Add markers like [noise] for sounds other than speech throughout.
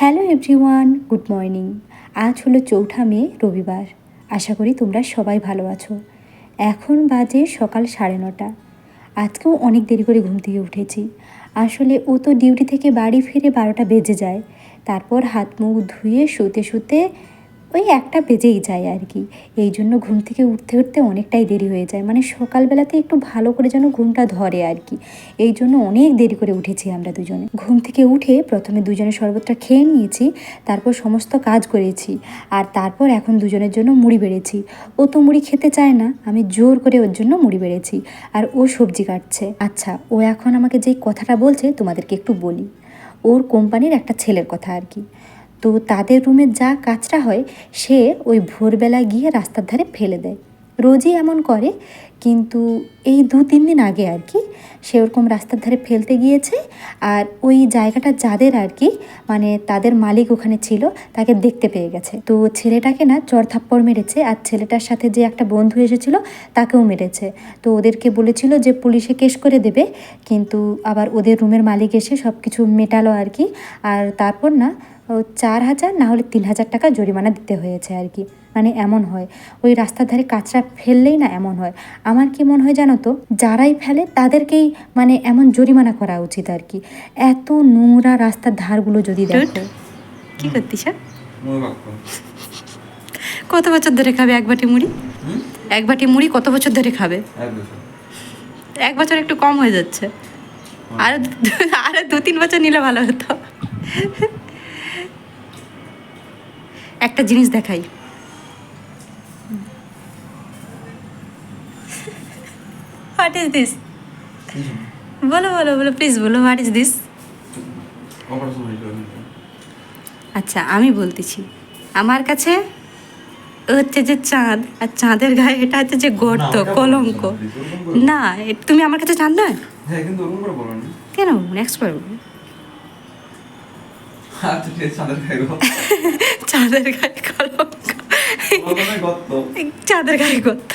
Hello everyone, good morning. আজ হলো চৌঠা মে, রবিবার। আশা করি তোমরা সবাই ভালো আছো। এখন বাজে সকাল সাড়ে নটা। আজকেও অনেক দেরি করে ঘুম থেকে উঠেছি। আসলে ও তো ডিউটি থেকে বাড়ি ফিরে বারোটা বেজে যায়। তারপর হাত মুখ ধুয়ে শুতে শুতে ওই একটা বেজেই যায় আর কি। এই জন্য ঘুম থেকে উঠতে উঠতে অনেকটাই দেরি হয়ে যায়। মানে সকালবেলাতে একটু ভালো করে যেন ঘুমটা ধরে আর কি। এই জন্য অনেক দেরি করে উঠেছি আমরা দুজনে। ঘুম থেকে উঠে প্রথমে দুজনে শরবতটা খেয়ে নিয়েছি, তারপর সমস্ত কাজ করেছি আর তারপর এখন দুজনের জন্য মুড়ি বেড়েছি। ও তো মুড়ি খেতে চায় না, আমি জোর করে ওর জন্য মুড়ি বেড়েছি আর ও সবজি কাটছে। আচ্ছা ও এখন আমাকে যেই কথাটা বলছে তোমাদেরকে একটু বলি। ওর কোম্পানির একটা ছেলের কথা আর কি। তো তাদের রুমে যা কাজটা হয়, সে ওই ভোরবেলা গিয়ে রাস্তার ধারে ফেলে দেয়। রোজই এমন করে, কিন্তু এই দু তিন দিন আগে আর কি, সে ওরকম রাস্তার ধারে ফেলতে গিয়েছে আর ওই জায়গাটা যাদের আর কি মানে তাদের মালিক ওখানে ছিল, তাকে দেখতে পেয়ে গেছে। তো ছেলেটাকে না চর থাপ্পড় মেরেছে আর ছেলেটার সাথে যে একটা বন্ধু এসেছিল, তাকেও মেরেছে। তো ওদেরকে বলেছিল যে পুলিশে কেস করে দেবে, কিন্তু আবার ওদের রুমের মালিক এসে সব কিছু মেটালো আর কি। আর তারপর না চার হাজার না হলে তিন হাজার টাকা জরিমানা দিতে হয়েছে আর কি। মানে এমন হয়। ওই রাস্তার ধারে কাঁচরা ফেললেই না এমন হয়। আমার কি মনে হয় জানো তো? যারাই ফেলে তাদেরকেই মানে এমন জরিমানা করা উচিত আর কি। এত নোংরা রাস্তার ধারগুলো যদি দেখো। কি করতিস হ্যাঁ? কত বছর ধরে খাবে এক বাটি মুড়ি? এক বাটি মুড়ি কত বছর ধরে খাবে? এক বছর। এক বছর একটু কম হয়ে যাচ্ছে। আরও আরও দু তিন বছর নিলে ভালো হতো। একটা জিনিস দেখাই। হোয়াট ইজ দিস বলো বলো বলো প্লিজ বলো হোয়াট ইজ দিস আচ্ছা আমি বলতেছি। আমার কাছে হচ্ছে যে চাঁদ আর চাঁদের গায়ে এটা হচ্ছে যে গর্ত কলঙ্ক। না, তুমি আমার কাছে চাঁদ নয়? হ্যাঁ কেন? নেক্সট চাঁদের গায়ে কলঙ্ক। চাঁদের গায়ে গর্ত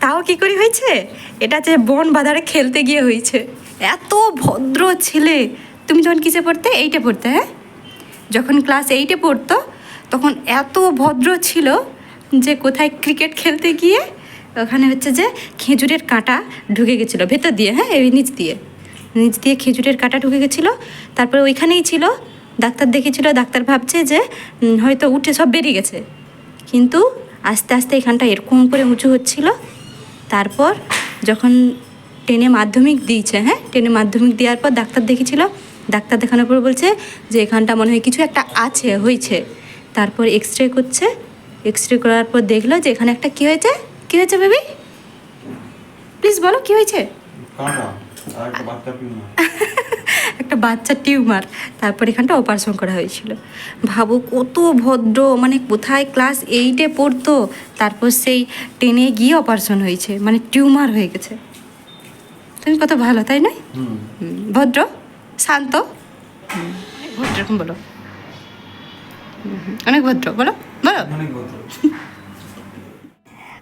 তাও কি করে হয়েছে? এটা যে বন বাজারে খেলতে গিয়ে হয়েছে। এত ভদ্র ছেলে। তুমি যখন কিসে পড়তে? এইটে পড়তে হ্যাঁ? যখন ক্লাস এইটে পড়তো তখন এত ভদ্র ছিল যে কোথায় ক্রিকেট খেলতে গিয়ে ওখানে হচ্ছে যে খেজুরের কাঁটা ঢুকে গেছিল ভেতর দিয়ে হ্যাঁ? এই নিচ দিয়ে। নিচ দিয়ে খেজুরের কাঁটা ঢুকে গেছিল। তারপরে ওইখানেই ছিল। ডাক্তার দেখেছিল ডাক্তার ভাবছে যে হয়তো উঠে সব বেরিয়ে গেছে। কিন্তু আস্তে আস্তে এখানটা এরকম করে উঁচু হচ্ছিল। তারপর যখন টেনে মাধ্যমিক দিয়েছে হ্যাঁ টেনে মাধ্যমিক দেওয়ার পর ডাক্তার দেখেছিল ডাক্তার দেখানোর পর বলছে যে এখানটা মনে হয় কিছু একটা আছে হয়েছে তারপর এক্স রে করছে এক্স রে করার পর দেখল যে এখানে একটা কী হয়েছে? কী হয়েছে বেবি? প্লিজ বলো কী হয়েছে? [laughs] একটা বাচ্চা পিউ না একটা বাচ্চা টিউমার তারপর এখানটা অপারেশন করা হয়েছিল। ভাবো কত ভদ্র মানে কোথায় ক্লাস এইটে পড়তো তারপর সেই টেনে গিয়ে অপারেশন হয়েছে মানে টিউমার হয়ে গেছে। তুমি কত ভালো তাই হুম, ভদ্র? শান্ত? ভদ্র এরকম বলো। অনেক ভদ্র বলো বলো।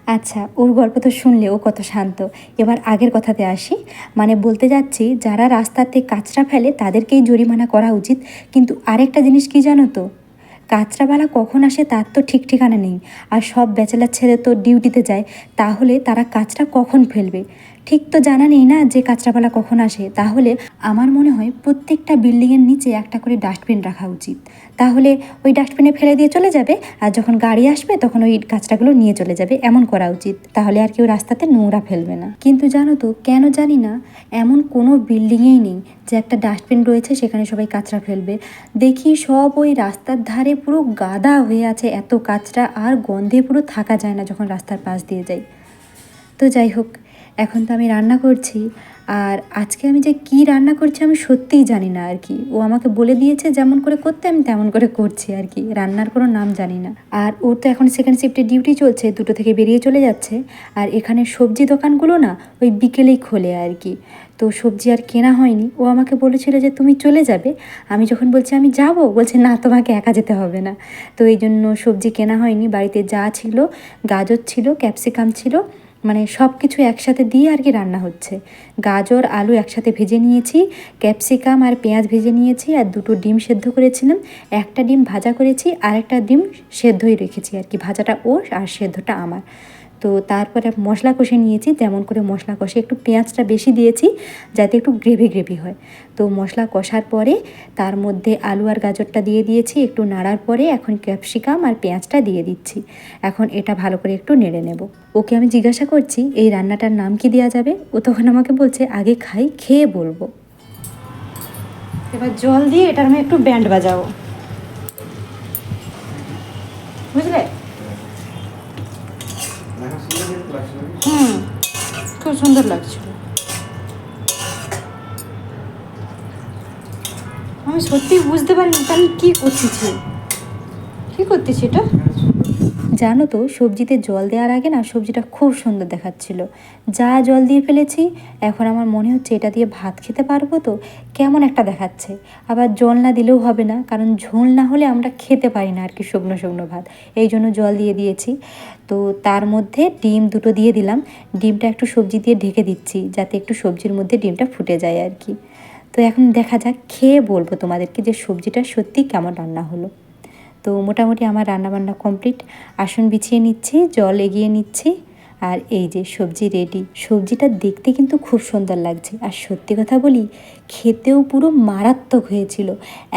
আচ্ছা ওর গল্প তো শুনলে ও কত শান্ত। এবার আগের কথাতে আসি। মানে বলতে যাচ্ছি, যারা রাস্তাতে কাঁচরা ফেলে তাদেরকেই জরিমানা করা উচিত। কিন্তু আরেকটা জিনিস কি জানো তো? কাঁচরাওয়ালা কখন আসে তার তো ঠিক ঠিকানা নেই। আর সব ব্যাচেলার ছেলে তো ডিউটিতে যায়, তাহলে তারা কাঁচরা কখন ফেলবে? ঠিক তো জানা নেই না যে কাঁচরাওয়ালা কখন আসে। তাহলে আমার মনে হয় প্রত্যেকটা বিল্ডিংয়ের নিচে একটা করে ডাস্টবিন রাখা উচিত। তাহলে ওই ডাস্টবিনে ফেলে দিয়ে চলে যাবে। আর যখন গাড়ি আসবে, তখন ওই কাঁচরাগুলো নিয়ে চলে যাবে। এমন করা উচিত। তাহলে আর কেউ রাস্তাতে নোংরা ফেলবে না। কিন্তু জানো তো, কেন জানি না, এমন কোনো বিল্ডিংয়েই নেই যে একটা ডাস্টবিন রয়েছে, সেখানে সবাই কাঁচরা ফেলবে। দেখি সব ওই রাস্তার ধারে পুরো গাদা হয়ে আছে। এত কাঁচরা আর গন্ধে পুরো থাকা যায় না যখন রাস্তার পাশ দিয়ে যাই। তো যাই হোক এখন তো আমি রান্না করছি। আর আজকে আমি যে কি রান্না করছি আমি সত্যিই জানি না আর কি। ও আমাকে বলে দিয়েছে যেমন করে করতে, আমি তেমন করে করছি আর কি। রান্নার কোনো নাম জানি না। আর ওর তো এখন সেকেন্ড শিফটে ডিউটি চলছে, দুটো থেকে বেরিয়ে চলে যাচ্ছে। আর এখানে সবজি দোকানগুলো না ওই বিকেলেই খোলে আর কি। তো সবজি আর কেনা হয়নি। ও আমাকে বলেছিল যে তুমি চলে যাবে। আমি যখন বলছি, আমি যাব? বলছে, না, তোমাকে একা যেতে হবে না। তো এই জন্য সবজি কেনা হয়নি। বাড়িতে যা ছিল, গাজর ছিল, ক্যাপসিকাম ছিল মানে সব কিছু একসাথে দিয়ে আর কি রান্না হচ্ছে। গাজর, আলু একসাথে ভেজে নিয়েছি, ক্যাপসিকাম আর পেঁয়াজ ভেজে নিয়েছি আর দুটো ডিম সেদ্ধ করেছিলাম। একটা ডিম ভাজা করেছি আর একটা ডিম সেদ্ধই রেখেছি আর কি। ভাজাটা ওর আর সেদ্ধটা আমার। তো তারপরে মশলা কষে নিয়েছি, যেমন করে মশলা কষে একটু পেঁয়াজটা বেশি দিয়েছি যাতে একটু গ্রেভি গ্রেভি হয়। তো মশলা কষার পরে তার মধ্যে আলু আর গাজরটা দিয়ে দিয়েছি, একটু নাড়ার পরে এখন ক্যাপসিকাম আর পেঁয়াজটা দিয়ে দিচ্ছি। এখন এটা ভালো করে একটু নেড়ে নেব। ওকে আমি জিজ্ঞাসা করছি, এই রান্নাটার নাম কি দেওয়া যাবে? ও তখন আমাকে বলছে, আগে খাই, খেয়ে বলব। এবার জল দিয়ে এটার আমি একটু ব্যান্ড বাজাবো বুঝলে দেখা সুন্দর দেখতে লাগছে নাকি? খুব সুন্দর লাগছিল। আমি সত্যি বুঝতে পারিনি তাহলে কী করতেছি? কি করতেছি এটা? জানো তো, সবজিতে জল দেওয়ার আগে না সবজিটা খুব সুন্দর দেখাচ্ছিল। যা জল দিয়ে ফেলেছি, এখন আমার মনে হচ্ছে এটা দিয়ে ভাত খেতে পারব তো, কেমন একটা দেখাচ্ছে। আবার জল না দিলেও হবে না, কারণ ঝোল না হলে আমরা খেতে পারি না আর কি শুকনো শুকনো ভাত। এই জন্য জল দিয়ে দিয়েছি। তো তার মধ্যে ডিম দুটো দিয়ে দিলাম। ডিমটা একটু সবজি দিয়ে ঢেকে দিচ্ছি, যাতে একটু সবজির মধ্যে ডিমটা ফুটে যায় আর কি তো এখন দেখা যাক, খেয়ে বলব তোমাদেরকে যে সবজিটা সত্যি কেমন রান্না হলো। তো মোটামুটি আমার রান্নাবান্না কমপ্লিট আসন বিছিয়ে নিচ্ছি, জল এগিয়ে নিচ্ছি, আর এই যে সবজি রেডি সবজিটা দেখতে কিন্তু খুব সুন্দর লাগছে। আর সত্যি কথা বলি, খেতেও পুরো মারাত্মক হয়েছিল।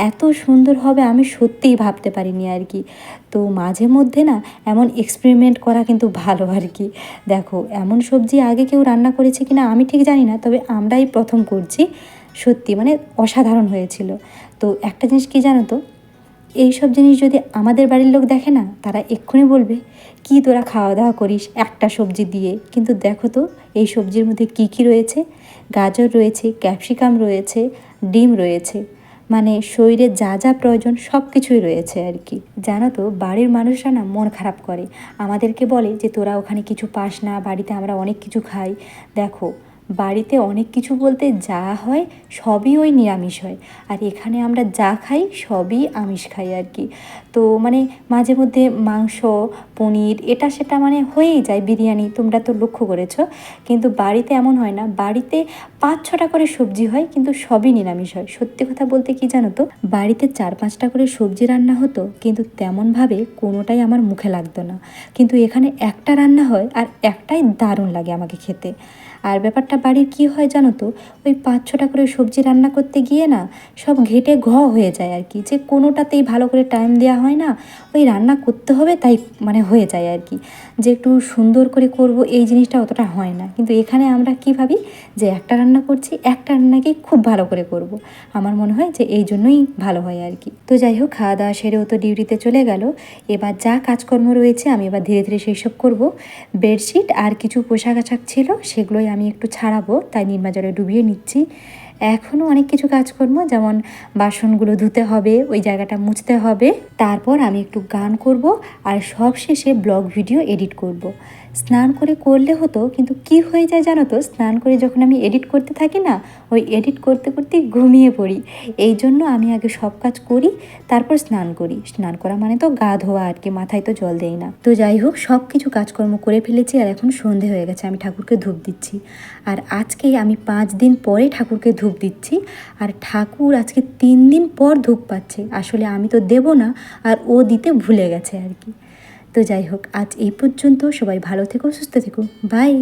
এত সুন্দর হবে আমি সত্যিই ভাবতে পারিনি আর কি। তো মাঝে মধ্যে না, এমন এক্সপেরিমেন্ট করা কিন্তু ভালো আর কি। দেখো, এমন সবজি আগে কেউ রান্না করেছে কিনা আমি ঠিক জানি না, তবে আমরাই প্রথম করছি। সত্যি মানে অসাধারণ হয়েছিল। তো একটা জিনিস কি জানো তো এই সব জিনিস যদি আমাদের বাড়ির লোক দেখে না, তারা এক্ষুনি বলবে, কি তোরা খাওয়া দাওয়া করিস একটা সবজি দিয়ে? কিন্তু দেখো তো, এই সবজির মধ্যে কি কি রয়েছে? গাজর রয়েছে, ক্যাপসিকাম রয়েছে, ডিম রয়েছে। মানে শরীরে যা যা প্রয়োজন সব কিছুই রয়েছে আর কি। জানো তো, বাড়ির মানুষরা না মন খারাপ করে। আমাদেরকে বলে যে, তোরা ওখানে কিছু পাস না, বাড়িতে আমরা অনেক কিছু খাই। দেখো বাড়িতে অনেক কিছু বলতে যা হয় সবই ওই নিরামিষ হয়। আর এখানে আমরা যা খাই সবই আমিষ খাই আর কি। তো মানে মাঝে মধ্যে মাংস, পনির এটা সেটা মানে হয়েই যায় বিরিয়ানি তোমরা তো লক্ষ্য করেছ। কিন্তু বাড়িতে এমন হয় না, বাড়িতে পাঁচ ছটা করে সবজি হয় কিন্তু সবই নিরামিষ হয়। সত্যি কথা বলতে কি জানো তো? বাড়িতে চার পাঁচটা করে সবজি রান্না হতো কিন্তু তেমনভাবে কোনোটাই আমার মুখে লাগতো না। কিন্তু এখানে একটা রান্না হয় আর একটাই দারুণ লাগে আমাকে খেতে। আর ব্যাপারটা বাড়ির কি হয় জানো তো? ওই পাঁচ ছটা করে সবজি রান্না করতে গিয়ে না সব ঘেটে ঘ হয়ে যায় আর কি। যে কোনোটাতেই ভালো করে টাইম দেওয়া হয় না, ওই রান্না করতে হবে তাই মানে হয়ে যায় আর কি। যে একটু সুন্দর করে করব এই জিনিসটা অতটা হয় না। কিন্তু এখানে আমরা কি ভাবি? যে একটা রান্না করছি, একটা রান্নাকেই খুব ভালো করে করব। আমার মনে হয় যে এই জন্যই ভালো হয় আর কি। তো যাই হোক, খাওয়া দাওয়া সেরেও তো ডিউটিতে চলে গেল। এবার যা কাজকর্ম রয়েছে আমি এবার ধীরে ধীরে সেই সব করব। বেডশিট আর কিছু পোশাক আশাক ছিল, সেগুলোই আমি একটু ছাড়াবো তাই নির্মাজলে ডুবিয়ে নিচ্ছি। এখনও অনেক কিছু কাজকর্ম, যেমন বাসনগুলো ধুতে হবে, ওই জায়গাটা মুছতে হবে। তারপর আমি একটু গান করব আর সব শেষে ব্লগ ভিডিও এডিট করব। স্নান করে করলে হতো, কিন্তু কি হয়ে যায় জানো তো? স্নান করে যখন আমি এডিট করতে থাকি না, ওই এডিট করতে করতে ঘুমিয়ে পড়ি। এই জন্য আমি আগে সব কাজ করি, তারপর স্নান করি। স্নান করা মানে তো গা ধোয়া আর কি, মাথায় তো জল দেই না। তো যাই হোক সব কিছু কাজকর্ম করে ফেলেছি আর এখন সন্ধে হয়ে গেছে, আমি ঠাকুরকে ধূপ দিচ্ছি। আর আজকে আমি পাঁচ দিন পরে ঠাকুরকে ধূপ দিচ্ছি। আর ঠাকুর আজকে তিন দিন পর ধূপ পাচ্ছে। আসলে আমি তো দেব না, আর ও দিতে ভুলে গেছে আর কি। তো যাই হোক, আজ এই পর্যন্ত। সবাই ভালো থেকো, সুস্থ থেকো। বাই